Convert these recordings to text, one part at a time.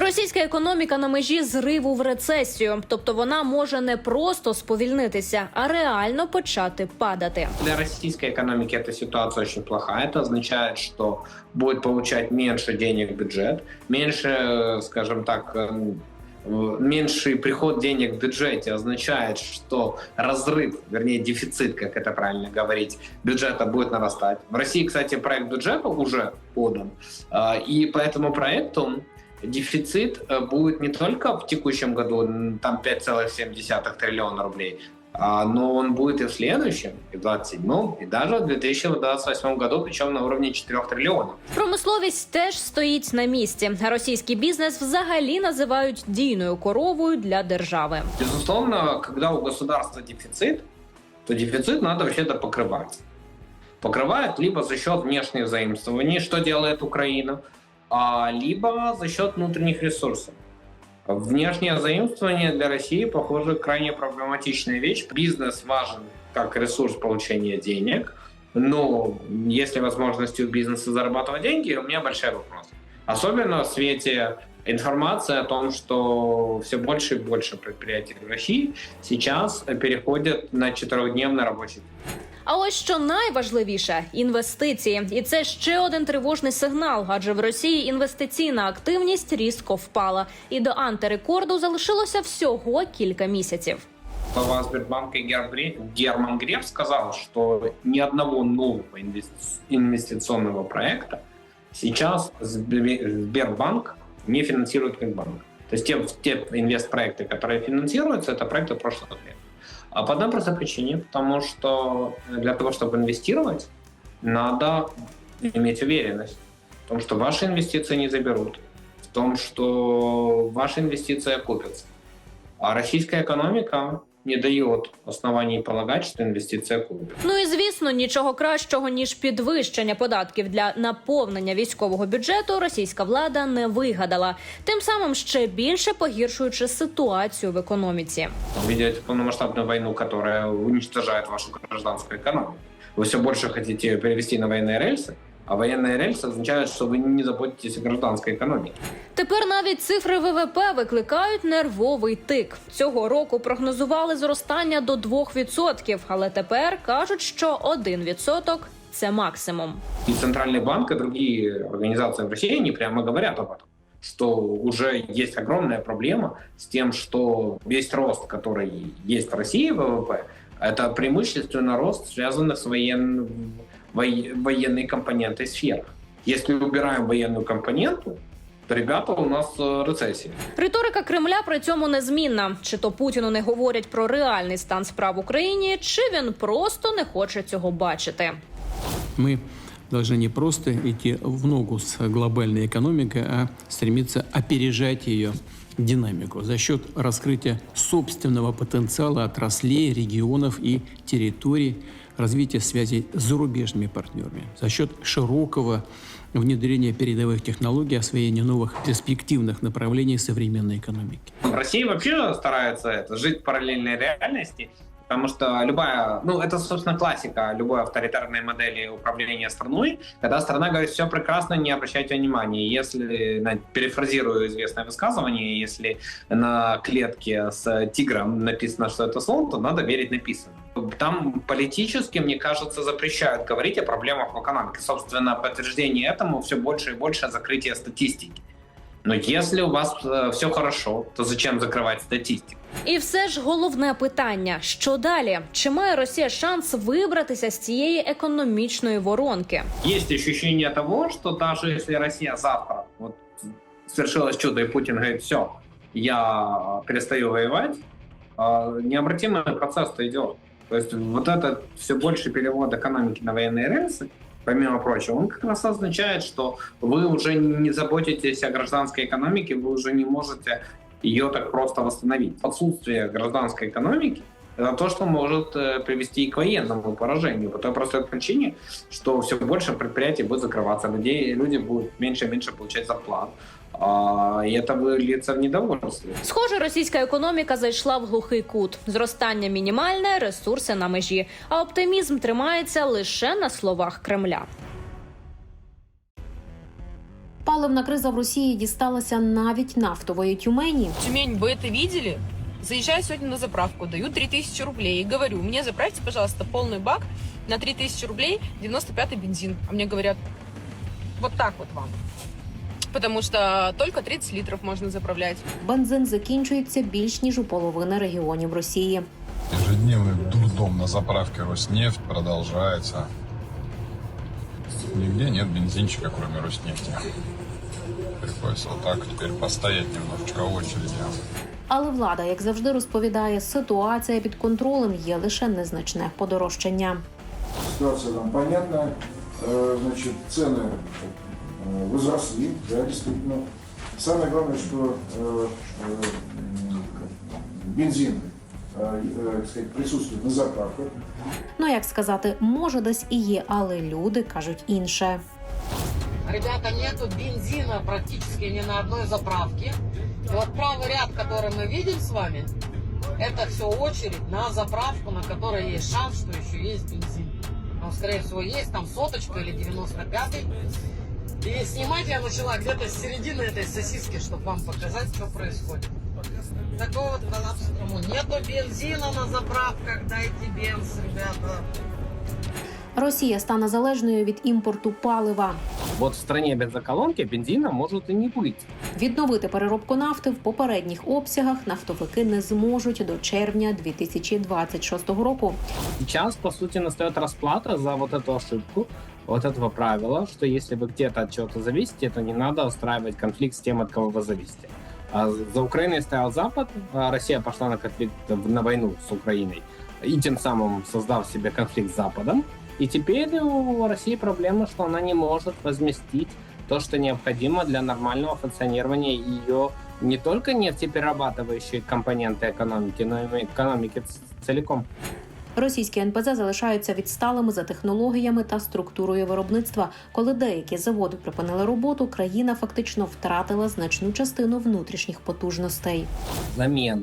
Російська економіка на межі зриву в рецесію, тобто вона може не просто сповільнитися, а реально почати падати. Для российской экономики эта ситуация очень плохая. Это означает, что будет получать меньше денег бюджет, меньше, э, скажем так, эм, э, меньший приход денег в бюджете означает, что разрыв, вернее дефицит, как это правильно говорить, бюджета будет нарастать. В России, кстати, проект бюджета уже подан, э, и по этому проекту дефицит э, будет не только в текущем году, м, там 5,7 триллиона рублей, а, но он будет и в следующем, и в 27 и даже в 2028 году, причем на уровне 4 триллионов. Промисловість теж стоїть на місці. А російський бізнес взагалі називають дійною коровою для держави. Безусловно, когда у государства дефицит, то дефицит надо вообще-то покрывать. Покрывает либо за счет внешних заимствований, что делает Украина, а, либо за счет внутренних ресурсов. Внешнее заимствование для России, похоже, крайне проблематичная вещь. Бизнес важен как ресурс получения денег, но есть ли возможности у бизнеса зарабатывать деньги, у меня большой вопрос. Особенно в свете информации о том, что все больше и больше предприятий в России сейчас переходят на четырехдневный рабочий день. А ось що найважливіше інвестиції, і це ще один тривожний сигнал, адже в Росії інвестиційна активність різко впала, і до антирекорду залишилося всього кілька місяців. Глава Сбербанка Герман Гре- Герман Греф сказал, что ни одного нового инвести- инвестиционного проекта сейчас Сбер- Сбербанк не финансирует как банк. То есть те, те инвестпроекты, которые финансируются, это проекты прошлых лет. А по одной простой причине, потому что для того, чтобы инвестировать, надо иметь уверенность в том, что ваши инвестиции не заберут, в том, что ваши инвестиции окупятся. А российская экономика не дает оснований полагать, что инвестиция окупится. Ну і звісно, нічого кращого ніж підвищення податків для наповнення військового бюджету російська влада не вигадала, тим самим ще більше погіршуючи ситуацію в економіці. Видите полномасштабную войну, которая уничтожает вашу гражданскую экономику. Вы все больше хотите ее перевести на военные рельсы, а военные рельсы означают, что вы не заботитесь о гражданской экономике. Тепер навіть цифри ВВП викликають нервовий тик. Цього року прогнозували зростання до 2%, але тепер кажуть, що 1% – це максимум. И Центральный банк, и другие организации в России, они прямо говорят об этом что уже есть огромная проблема с тем, что весь рост, который есть в России ВВП, это преимущественно рост, связанный с воен... воe- военной компонентой сфер. Если убираем военную компоненту, то, ребята, у нас э, рецессия. Риторика Кремля при цьому незмінна. Чи то Путіну не говорять про реальний стан справ в Україні, чи він просто не хоче цього бачити. Мы должны не просто идти в ногу с глобальной экономикой, а стремиться опережать ее динамику за счет раскрытия собственного потенциала отраслей, регионов и территорий, Развития связей с зарубежными партнерами, за счет широкого внедрения передовых технологий, освоения новых перспективных направлений современной экономики. В России вообще старается это, жить в параллельной реальности, потому что любая, ну это, собственно, классика любой авторитарной модели управления страной, когда страна говорит, все прекрасно, не обращайте внимания. Если, на- перефразирую известное высказывание, если на клетке с тигром написано, что это слон, то надо верить написанному. Там политически, мне кажется, запрещают говорить о проблемах в экономике. Собственно, подтверждение этому все больше и больше закрытие статистики. Но если у вас все хорошо, то зачем закрывать статистику? І все ж головне питання: що далі? Чи має Росія шанс вибратися з цієї економічної воронки? Есть ощущение того, что даже если Россия завтра вот свершилось чудо, и Путин говорит, все, я перестаю воевать, а, необратимый процесс-то идет. То есть вот этот все больше перевод экономики на военные рельсы, помимо прочего, он как раз означает, что вы уже не заботитесь о гражданской экономике, вы уже не можете ее так просто восстановить. Отсутствие гражданской экономики это то, что может э, привести и к военному поражению. По той простой причине, что все больше предприятий будет закрываться, людей, люди будут меньше и меньше получать зарплат. А, и это выльется в недовольстве. Схоже, російська економіка зайшла в глухий кут. Зростання мінімальне, ресурси на межі. А оптимізм тримається лише на словах Кремля. Паливна криза в Росії дісталася навіть нафтової тюмені. Тюмень, вы это видели? Заезжаю сегодня на заправку, даю 3000 рублей и говорю, мне заправьте, пожалуйста, полный бак на 3000 рублей 95-й бензин. А мне говорят, вот так вот вам. Потому что только 30 литров можно заправлять. Бензин закінчується більш ніж у половини регіонів Росії. Ежедневный дурдом на заправке Роснефть продолжается. Нигде нет бензинчика, кроме Роснефти. Приходится вот так теперь постоять немножечко в очереди. Але влада, як завжди, розповідає, ситуація під контролем є лише незначне подорожчання. Ситуация там понятная. Э, Значит, цены э, возросли, да, действительно. Самое главное, что э, э, м, бензин э, э, так сказать, присутствует на заправках. Ну як сказати, може десь і є, але люди кажуть інше. Ребята, нету бензина практически ни на одной заправке. И вот правый ряд, который мы видим с вами, это все очередь на заправку, на которой есть шанс, что еще есть бензин. Он, скорее всего, есть там соточка или 95-й. И снимать я начала где-то с середины этой сосиски, чтобы вам показать, что происходит. Такой вот коллапс. Потому Нету бензина на заправках, дайте бенз, ребята. Росія стане залежною від імпорту палива. Вот в стране бензоколонки бензина может и не быть. Відновити переробку нафти в попередніх обсягах нафтовики не зможуть до червня 2026 року. Сейчас, по сути, настает расплата за вот эту ошибку, Вот этого правила, что если вы где-то от чего-то зависите, то не надо устраивать конфликт с тем, от кого вы зависите. А За Украиной стоял Запад, а Россия пошла на конфликт, на войну с Украиной, и тем самым создав себе конфликт с Западом. И теперь у России проблема, что она не может возместить то, что необходимо для нормального функционирования ее не только нефтеперерабатывающей компоненты экономики, но и экономики целиком. Російські НПЗ залишаються відсталими за технологіями та структурою виробництва. Коли деякі заводи припинили роботу, країна фактично втратила значну частину внутрішніх потужностей. замена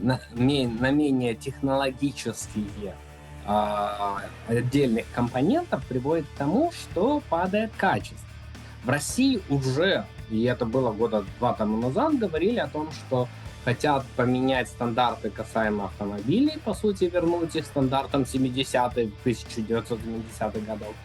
на, ме- на менее технологические а, отдельных компонентов приводит к тому, что падает качество. В России уже, и это было года два тому назад, говорили о том, что хотят поменять стандарты касаемо автомобилей, по сути, вернуть их стандартам 70-х, 1970-х годов.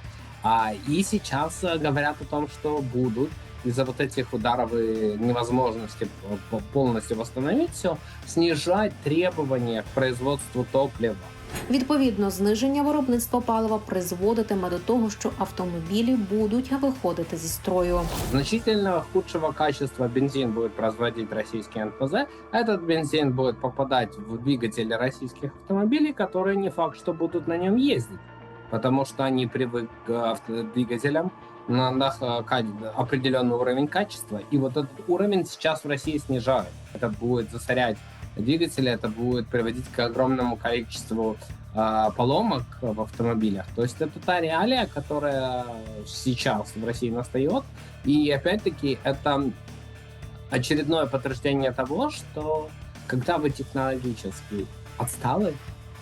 А, и сейчас э, говорят о том, что будут из-за вот этих ударов и невозможности по- полностью восстановить все, снижать требования к производству топлива. Відповідно, зниження виробництва палива призводитиме до того, що автомобілі будуть виходити зі строю. Значительно худшего качества бензин будет производить российский НПЗ. Этот бензин будет попадать в двигатели российских автомобилей, которые не факт, что будут на нем ездить. Потому что они привык к автодвигателям на, на х- ка- определенный уровень качества. И вот этот уровень сейчас в России снижают. Это будет засорять двигатели, это будет приводить к огромному количеству а, поломок в автомобилях. То есть это та реалия, которая сейчас в России настает. И опять-таки это очередное подтверждение того, что когда вы технологически отсталы,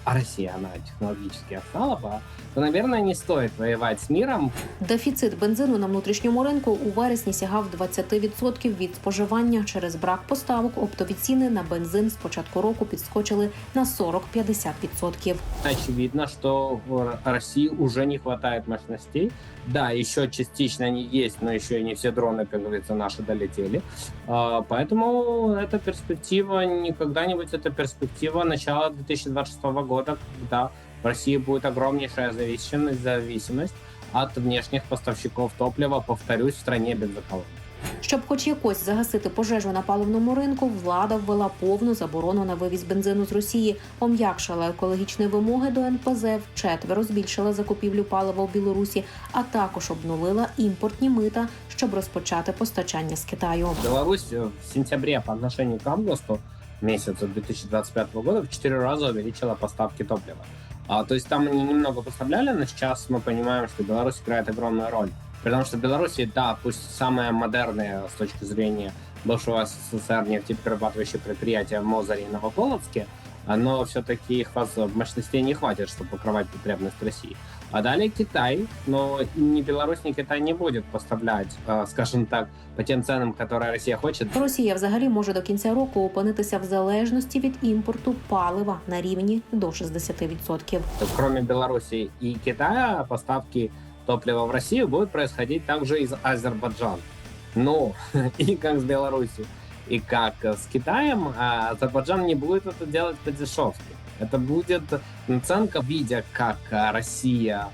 а Россия, она технологически отстала, бы, то, наверное, не стоит воевать с миром, Дефіцит бензину на внутрішньому ринку у вересні сягав 20% від споживання. Через брак поставок оптові ціни на бензин з початку року підскочили на 40-50%. очевидно, что в России уже не хватает мощностей. Да, еще частично они есть, но еще и не все дроны, как говорится, наши долетели. А, Поэтому эта перспектива, не когда-нибудь это перспектива начала 2026 года, когда в России будет огромнейшая зависимость, зависимость от внешних поставщиков топлива, повторюсь, в стране бензоколонок. Щоб хоч якось загасити пожежу на паливному ринку, влада ввела повну заборону на вивіз бензину з Росії, пом'якшила екологічні вимоги до НПЗ, вчетверо збільшила закупівлю палива в Білорусі, а також обнулила імпортні мита, щоб розпочати постачання з Китаю. Беларусь э, в сентябре по отношению к августу месяцу 2025 года в 4 раза увеличила поставки топлива. А, то есть там они немного поставляли, но сейчас мы понимаем, что Беларусь играет огромную роль. Потому что в Беларуси, да, пусть самое модерное с точки зрения бывшего СССР нефтеперерабатывающее предприятие в Мозере и Новополоцке, но все-таки их воз- мощностей не хватит, чтобы покрывать потребность России. А далее Китай, но ни Беларусь, ни Китай не будет поставлять, э, скажем так, по тем ценам, которые Россия хочет. Росія взагалі може до кінця року опинитися в залежності від імпорту палива на рівні до 60%. Кроме Беларуси и Китая, поставки топлива в Россию будут происходить также из Азербайджана. Но и как с Беларусью, И как с Китаем, а Азербайджан не будет это делать по дешевке. Это будет наценка, видя, как а, Россия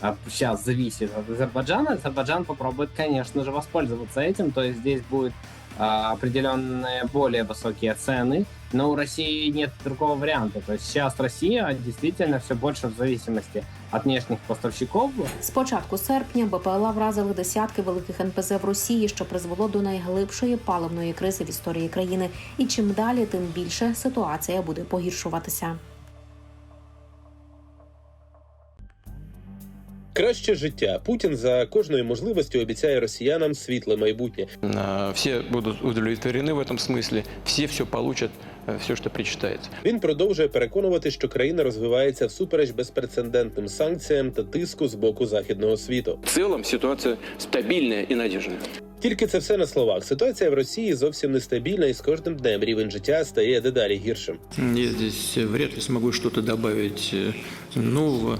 а, сейчас зависит от Азербайджана, Азербайджан попробует, конечно же, воспользоваться этим. То есть здесь будет а, определенные более высокие цены, но у России нет другого варианта. То есть сейчас Россия действительно все больше в зависимости от внешних поставщиков. З початку серпня БПЛА вразили десятки великих НПЗ в Росії, що призвело до найглибшої паливної кризи в історії країни. І чим далі, тим більше ситуація буде погіршуватися. Краще життя. Путін за кожною можливістю обіцяє росіянам світле майбутнє. А, Все будут удовлетворены в этом смысле, все все получат, все, что причитается. Він продовжує переконувати, що країна розвивається всупереч безпрецедентним санкціям та тиску з боку західного світу. В целом ситуация стабильная и надежная. Тільки це все на словах. Ситуація в Росії зовсім нестабільна, і з кожним днем рівень життя стає дедалі гіршим. Я здесь вряд ли смогу что-то добавить э, нового.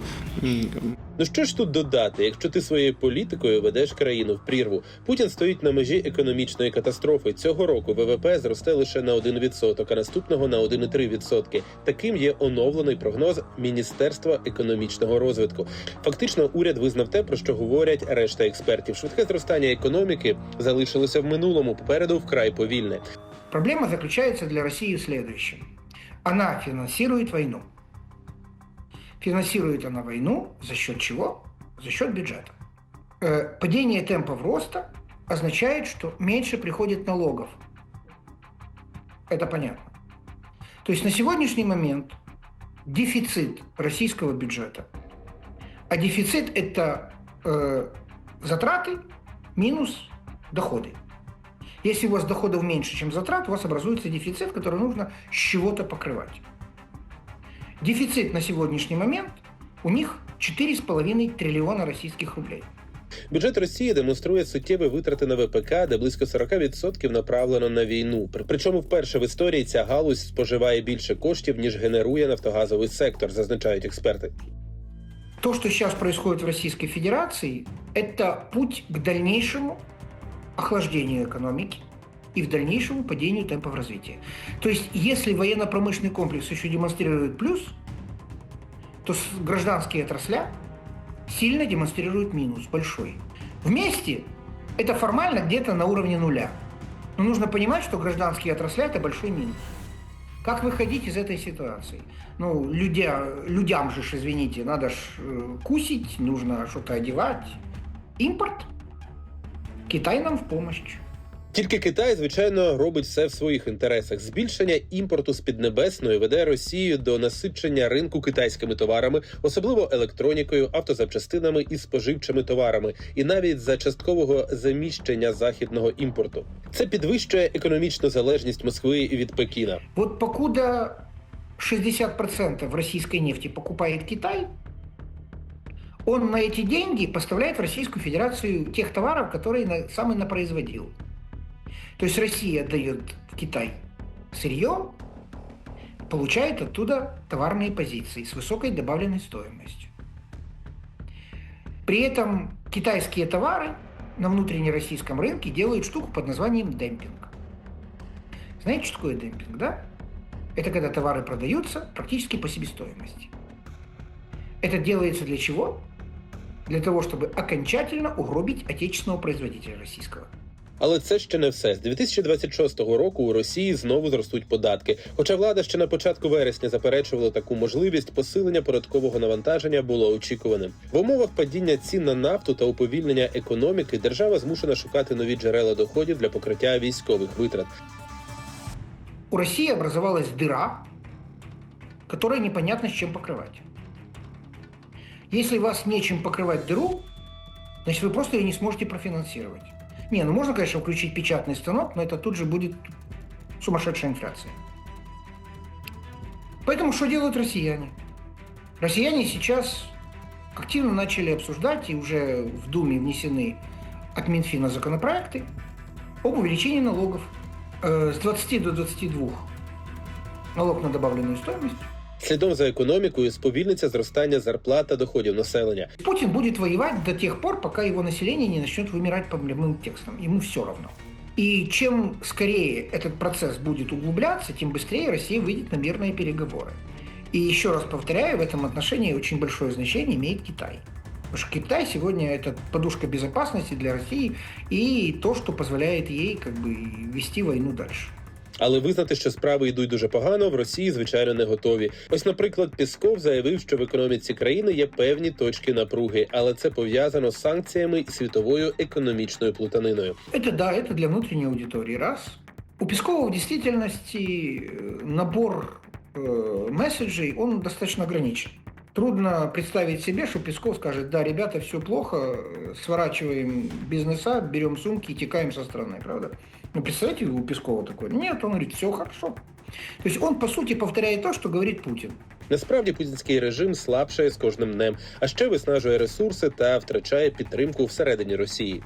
Ну що ж тут додати, якщо ти своєю політикою ведеш країну в прірву? Путін стоїть на межі економічної катастрофи. Цього року ВВП зросте лише на 1%, а наступного на 1,3%. Таким є оновлений прогноз Міністерства економічного розвитку. Фактично, уряд визнав те, про що говорять решта експертів. Швидке зростання економіки залишилося в минулому. Попереду вкрай повільне. Проблема заключается для России в следующем. Она финансирует войну. Финансирует она войну за счет чего? За счет бюджета. Э, Падение темпов роста означает, что меньше приходит налогов. Это понятно. То есть на сегодняшний момент дефицит российского бюджета. А дефицит – это э, затраты минус доходы. Если у вас доходов меньше, чем затрат, у вас образуется дефицит, который нужно с чего-то покрывать. Дефицит на сегодняшний момент у них 4,5 триллиона российских рублей. Бюджет Росії демонструє суттєві витрати на ВПК, де близько 40% направлено на війну. При- Причому вперше в історії ця галузь споживає більше коштів ніж генерує нафтогазовий сектор, зазначають експерти. То, что сейчас происходит в Российской Федерации, это путь к дальнейшему охлаждению экономики и в дальнейшему падению темпов развития. То есть, если военно-промышленный комплекс еще демонстрирует плюс, то гражданские отрасля сильно демонстрируют минус, большой. Вместе это формально где-то на уровне нуля. Но нужно понимать, что гражданские отрасля – это большой минус. Как выходить из этой ситуации? Ну, людя, людям же, извините, надо ж э, кусить, нужно что-то одевать. Импорт. Китай нам в помощь. Тільки Китай, звичайно, робить все в своїх інтересах. Збільшення імпорту з Піднебесної веде Росію до насичення ринку китайськими товарами, особливо електронікою, автозапчастинами і споживчими товарами, і навіть за часткового заміщення західного імпорту. Це підвищує економічну залежність Москви від Пекіна. Вот покуда 60% российской нефти покупает Китай, он на эти деньги поставляет в Российскую Федерацию тех товаров, которые сам и напроизводил. То есть Россия дает в Китай сырье, получает оттуда товарные позиции с высокой добавленной стоимостью. При этом китайские товары на внутреннероссийском рынке делают штуку под названием демпинг. Знаете, что такое демпинг, да? Это когда товары продаются практически по себестоимости. Это делается для чего? Для того, чтобы окончательно угробить отечественного производителя российского. Але це ще не все. З 2026 року у Росії знову зростуть податки. Хоча влада ще на початку вересня заперечувала таку можливість, посилення податкового навантаження було очікуваним. В умовах падіння цін на нафту та уповільнення економіки держава змушена шукати нові джерела доходів для покриття військових витрат. У России образовалась дыра, которую непонятно с чем покрывать. Если вас нечем покрывать дыру, значит вы просто ее не сможете профинансировать. Не, ну можно, конечно, включить печатный станок, но это тут же будет сумасшедшая инфляция. Поэтому что делают россияне? Россияне сейчас активно начали обсуждать, и уже в Думе внесены от Минфина законопроекты об увеличении налогов э, с 20 до 22 налог на добавленную стоимость. Слідом за економікою сповільниться зростання зарплат та доходів населення. Путин будет воевать до тех пор, пока его население не начнет вымирать по прямым текстам. Ему все равно. И чем скорее этот процесс будет углубляться, тем быстрее Россия выйдет на мирные переговоры. И еще раз повторяю, в этом отношении очень большое значение имеет Китай. Потому что Китай сегодня это подушка безопасности для России и то, что позволяет ей как бы вести войну дальше. Але визнати, що справи йдуть дуже погано, в Росії звичайно не готові. Ось, наприклад, Пісков заявив, що в економіці країни є певні точки напруги, але це пов'язано з санкціями і світовою економічною плутаниною. Это да, это для внутренней аудитории. Раз. У Пескова в действительности э, набор э, месседжей, он достаточно ограничен. Трудно представить себе, что Песков скажет, да, ребята, все плохо, э, сворачиваем бизнеса, берем сумки и текаем со страны, правда? Ну, представляете, у Пескова такое? Нет, он говорит, все хорошо. То есть он, по сути, повторяет то, що говорить Путін. Насправді путінський режим слабшає з кожним днем, а ще виснажує ресурси та втрачає підтримку всередині Росії.